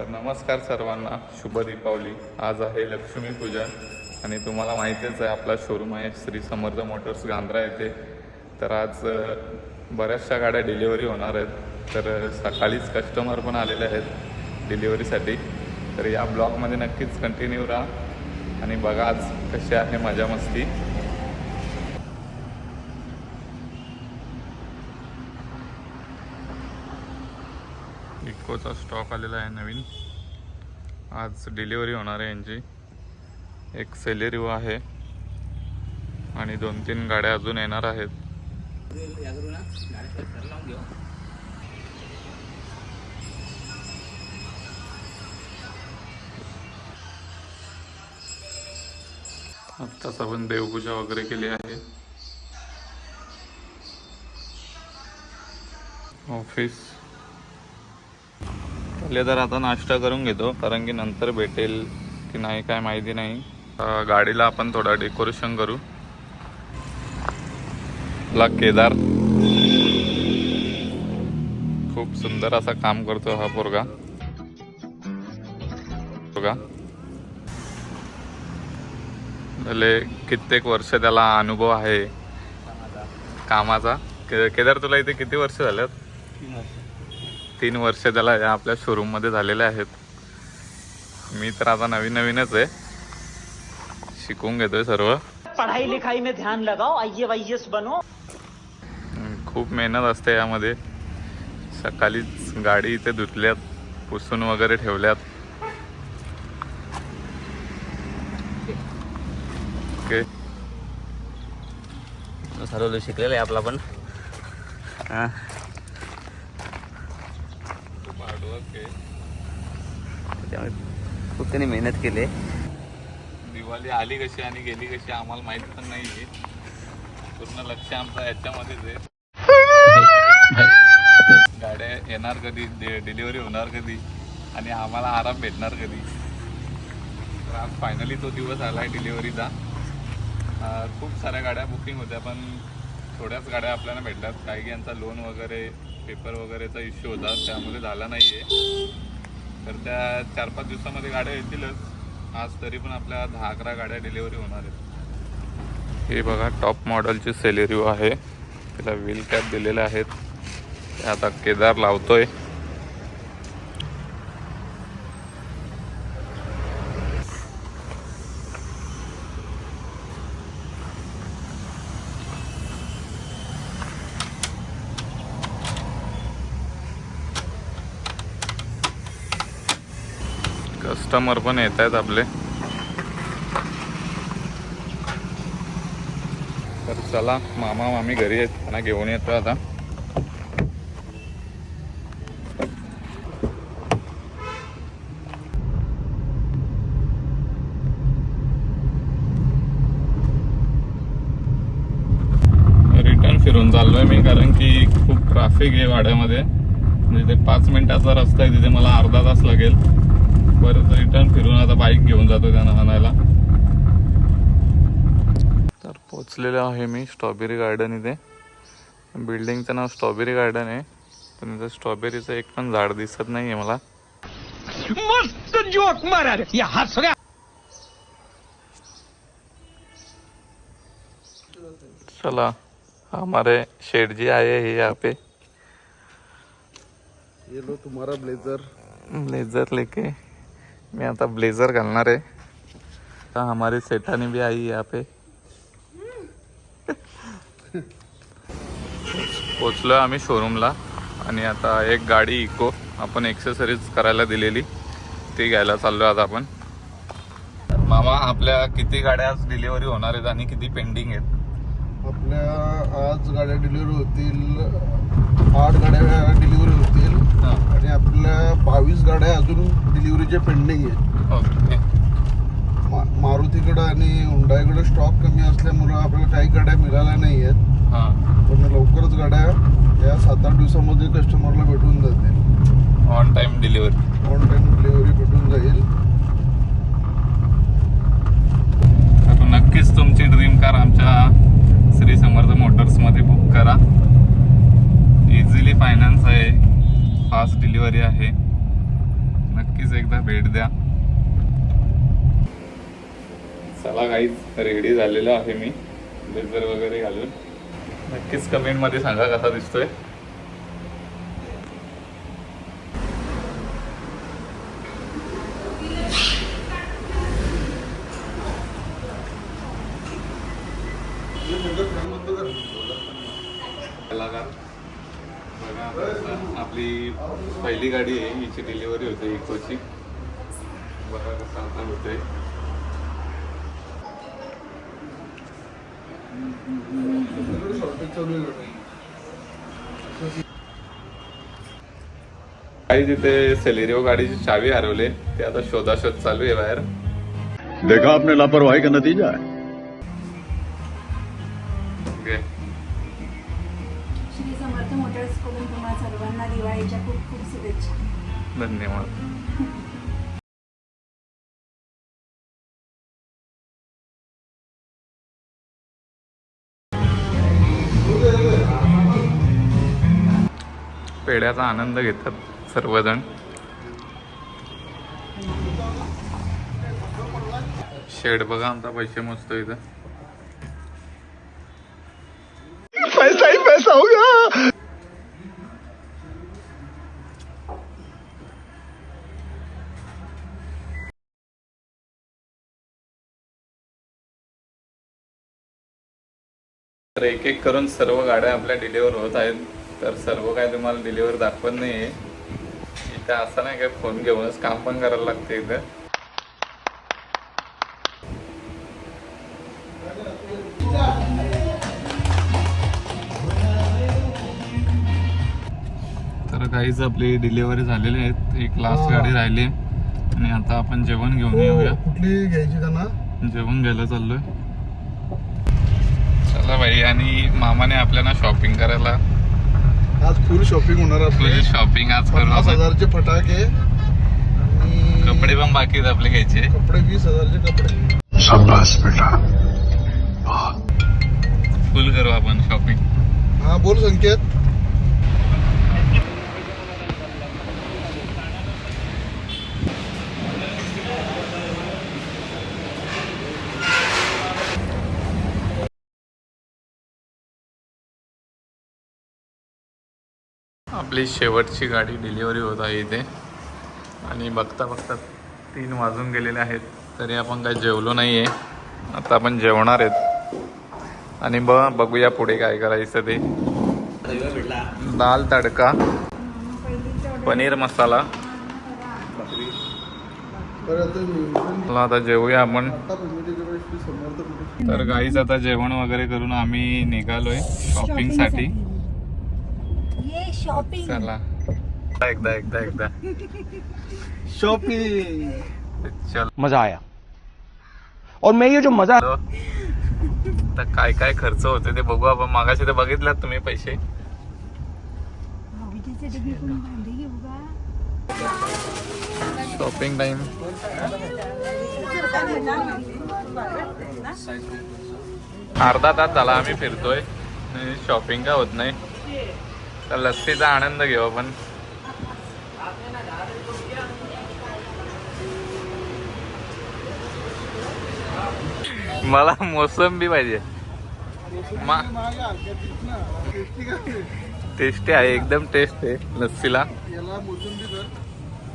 तर नमस्कार सर्वांना. शुभ दीपावली. आज आहे लक्ष्मी पूजा आणि तुम्हाला माहितीच आहे आपला शोरूम आहे श्री समर्थ मोटर्स गांधरा येथे. तर आज बऱ्याचशा गाड्या डिलिव्हरी होणार आहेत. तर सकाळीच कस्टमर पण आलेले आहेत डिलिव्हरीसाठी तर या ब्लॉगमध्ये नक्कीच कंटिन्यू राहा. आणि बघा आज कशी आहे मजा मस्ती. इकोचा स्टॉक आलेला आहे नवीन. आज डिलिव्हरी होणार आहे यांची. एक सेलेरिओ आहे. आणि दोन तीन गाड्या अजून येणार आहेत. आत्ताच आपण देवपूजा वगैरे केली आहे. ऑफिस तर आता नाश्ता करून घेतो कारण की नंतर भेटेल की नाही काय माहिती नाही. गाडीला आपण थोडं डेकोरेशन करू. ला केदार. खूप सुंदर असा काम करतो हा पोरगा. पोरगा भले कित्येक वर्ष त्याला अनुभव आहे. कामाचा. के- केदार तुला इथे किती वर्ष झाल्यात तीन वर्ष त्याला या आपल्या शोरूममध्ये झालेले आहेत. मी तर आता नवीन नवीनच आहे. शिकवून घेतोय सर्व. पढ़ाई लिखाई में ध्यान लगाओ आइए वाई बनो. खूप मेहनत असते यामध्ये. सकाळीच गाडी इथे धुतल्यात पुसून वगैरे ठेवल्यात. ओके. सर्व शिकलेलं आहे आपला पण. खूप त्यामुळे त्यांनी मेहनत केली. दिवाळी आली कशी आणि गेली कशी आम्हाला माहीत पण नाही आहे पूर्ण लक्ष आमचं याच्यामध्येच आहे. गाड्या येणार कधी? डिलिव्हरी होणार कधी? आणि आम्हाला आराम भेटणार कधी? तर आज फायनली तो दिवस आला आहे डिलिव्हरीचा खूप साऱ्या गाड्या बुकिंग होत्या पण थोड्याच गाड्या आपल्याला भेटल्यात. काही की यांचा लोन वगैरे पेपर वगैरेचा इश्यू होता त्यामुळे झाला नाही आहे तर त्या चार पाच दिवसामध्ये गाड्या येतीलच. आज तरी पण आपल्या दहा अकरा गाड्या डिलिव्हरी होणार आहेत. हे बघा टॉप मॉडेलची सेलेरिओ आहे. तिला व्हील कॅप दिलेल्या आहेत. ते आता केदार लावतोय. कस्टमर पण येत आहेत आपले. तर चला मामा मामी घरी आहेत. त्यांना घेऊन येतो आता. रिटर्न फिरून चाललोय मी कारण की खूप ट्राफिक आहे वाड्यामध्ये म्हणजे ते पाच मिनिटाचा रस्ता आहे तिथे मला अर्धा तास लागेल. परत रिटर्न फिरून आता बाईक घेऊन जातो त्यांना आणायला. तर पोचलेलो आहे मी स्ट्रॉबेरी गार्डन इथे. बिल्डिंगचं नाव स्ट्रॉबेरी गार्डन आहे. पण इथं स्ट्रॉबेरीचं एक पण झाड दिसत नाही आहे मला. मस्त जोक मारा चला हमारे शेठ जी आए हैं यहाँ पे. ये लो तुम्हारा ब्लेजर ब्लेजर लेके. मी आता ब्लेझर घालणार आहे आता हमारे सेठानी भी आई यहाँ पे। पोचलो आम्ही शोरूमला आणि आता एक गाडी इको आपण एक्सेसरीज करायला दिलेली. ती घ्यायला चाललो आता आपण. मामा आपल्या किती गाड्या आज डिलिव्हरी होणार आहेत आणि किती पेंडिंग आहेत? आपल्या आज गाड्या डिलिव्हरी होतील आठ गाड्या डिलिव्हरी होतील आणि आपल्या बावीस गाड्या अजून डिलिव्हरीचे पेंडिंग आहेत. मा- मारुतीकडं आणि हुंडाईकडं स्टॉक कमी असल्यामुळं आपल्याला काही गाड्या मिळाल्या नाही आहेत हां. पण लवकरच गाड्या या सात आठ दिवसामध्ये कस्टमरला भेटून जातील. On time delivery on time delivery भेटून जाईल. नक्कीच तुमची ड्रीम कार आमच्या श्री समर्थ मोटर्समध्ये बुक करा. इझिली फायनान्स आहे. फास्ट डिलिव्हरी आहे. नक्कीच एकदा भेट द्या. चला काहीच रेडी झालेलो आहे मी. ब्लेझर वगैरे घालून. नक्कीच कमेंटमध्ये सांगा कसा दिसतोय. कलाकार. बघा आपली पहिली गाडी आहे हिची डिलिव्हरी होते इकोची. बघा कसं आता होते काही तिथे सेलेरिओ गाडीची चावी हरवले ते आता शोधाशोध चालू आहे बाहेर. देखा आपने लापरवाही का नतीजा है? खूप शुभेच्छा धन्यवाद. पेढ्याचा आनंद घेतात सर्वजण. शेड बघा आमचा पैसे मोजतो इथं. पैसा ही पैसा होगा तर एक एक करून सर्व गाड्या आपल्या डिलिव्हर होत आहेत. तर सर्व काय तुम्हाला डिलिव्हर दाखवत नाही आहे इथं असं नाही काय फोन घेऊनच काम पण करायला लागते इथं. तर काहीच आपली डिलिव्हरी झालेली आहेत. एक लास्ट गाडी राहिली. आणि आता आपण जेवण घेऊन येऊया. कुठली घ्यायची त्यांना? जेवण घ्यायला चाललोय. चला भाई आणि मामाने आपल्याला शॉपिंग करायला. आज फुल शॉपिंग होणार आपली. तुझी शॉपिंग आज पन्नास हजारचे फटाके आणि कपडे पण बाकी आहेत आपले घ्यायचे. कपडे वीस हजारचे कपडे. शाबाश बेटा. फुल करू आपण शॉपिंग हा बोल संकेत. आपली शेवटची गाडी डिलिव्हरी होत आहे इथे. आणि बघता बघता तीन वाजून गेलेले आहेत. तरी आपण काय जेवलो नाही आहे आता आपण जेवणार आहेत. आणि ब बघूया पुढे काय करायचं ते. दाल तडका पनीर मसाला. आता जेवूया आपण. तर गाईच आता जेवण वगैरे करून आम्ही निघालोय शॉपिंगसाठी शॉपिंग चला एकदा एकदा एकदा शॉपिंग चल. मजा आया. और मैं ये जो मजा तर काय काय खर्च होते ते बघू आपण. मागाशी तर बघितलात तुम्ही पैसे. शॉपिंग टाइम अर्धा तास झाला आम्ही फिरतोय. शॉपिंग का होत नाही. तर लस्सीचा आनंद घेऊ आपण. मला मोसंबी पाहिजे. मा टेस्टी आहे एकदम टेस्ट आहे लस्सीला.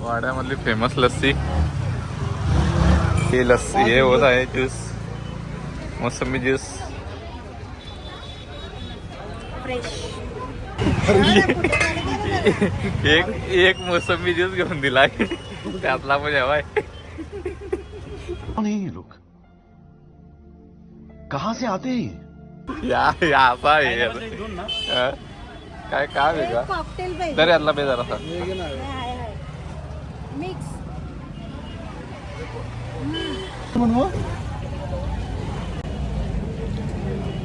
वाड्यामधली फेमस लस्सी. ही लस्सी हे होत आहे ज्यूस मोसंबी ज्यूस एक एक मोसंबी ज्यूस घेऊन दिलाय त्यातला पण हवाय है लोग कहाँ से आते ये? या? काय काय वेगळा? तरी यातला बेजार असा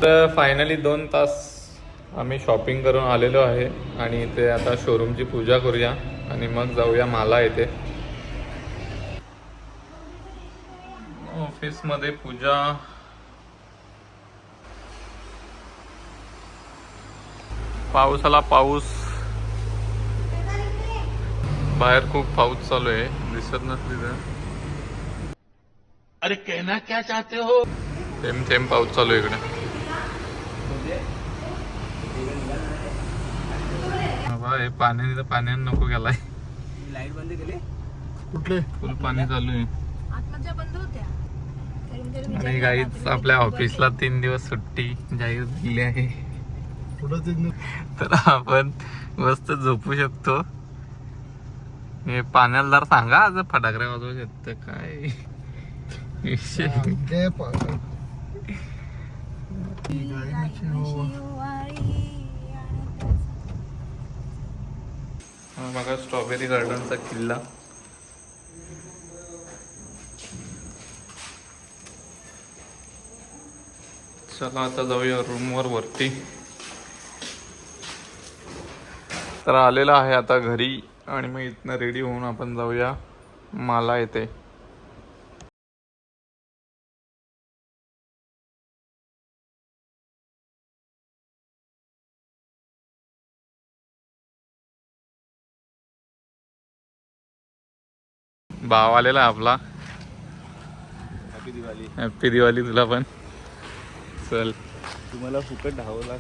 तर फायनली दोन तास आम्ही शॉपिंग करून आलेलो आहे आणि इथे आता शोरूमची पूजा करूया आणि मग जाऊया माला येथे. ऑफिसमध्ये पूजा. पाऊस आला पाऊस. बाहेर खूप पाऊस चालू आहे. दिसत नसली तर. अरे कहना क्या चाहते हो? थेंब थेंब पाऊस चालू आहे इकडे. बाबा हे पाण्याने तर पाण्याने नको गेलाय. लाइट बंद केली? कुठले? फुल पाणी चालू आहे. आणि गाईच आपल्या ऑफिसला तीन दिवस सुट्टी जाहीर दिली आहे. तर आपण मस्त झोपू शकतो. हे पाण्याला जर सांगा आज फटाकड्या वाजवू शकतं काय? विषय ते पा- हा बघा स्ट्रॉबेरी गार्डनचा किल्ला. चला आता जाऊया रूमवर वरती. तर आलेला आहे आता घरी आणि मग इथनं रेडी होऊन आपण जाऊया माला येते भाव आलेला आपला. हॅपी दिवाळी तुला पण. चल. तुम्हाला फुकट धावला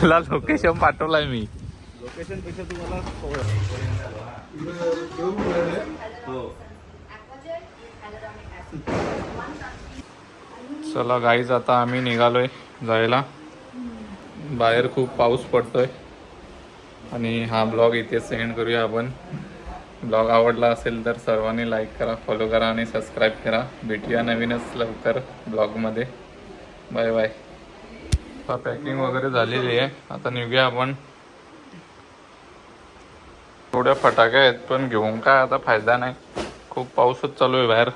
तुला लोकेशन पाठवलाय मी. लोकेशनपेक्षा तुम्हाला चला गाईज आता आम्ही निघालोय जायला. बाहेर खूप पाऊस पडतोय. आणि हा ब्लॉग इथे सेंड करूया आपण. ब्लॉग आवडला असेल तर सर्वांनी लाईक करा फॉलो करा आणि सबस्क्राईब करा. भेटूया नवीनच लवकर ब्लॉगमध्ये. बाय बाय पॅकिंग वगैरे झालेली आहे. आता निघूया आपण. थोड्या फटाक्या आहेत पण घेऊन काय आता फायदा नाही. खूप पाऊसच चालू आहे बाहेर.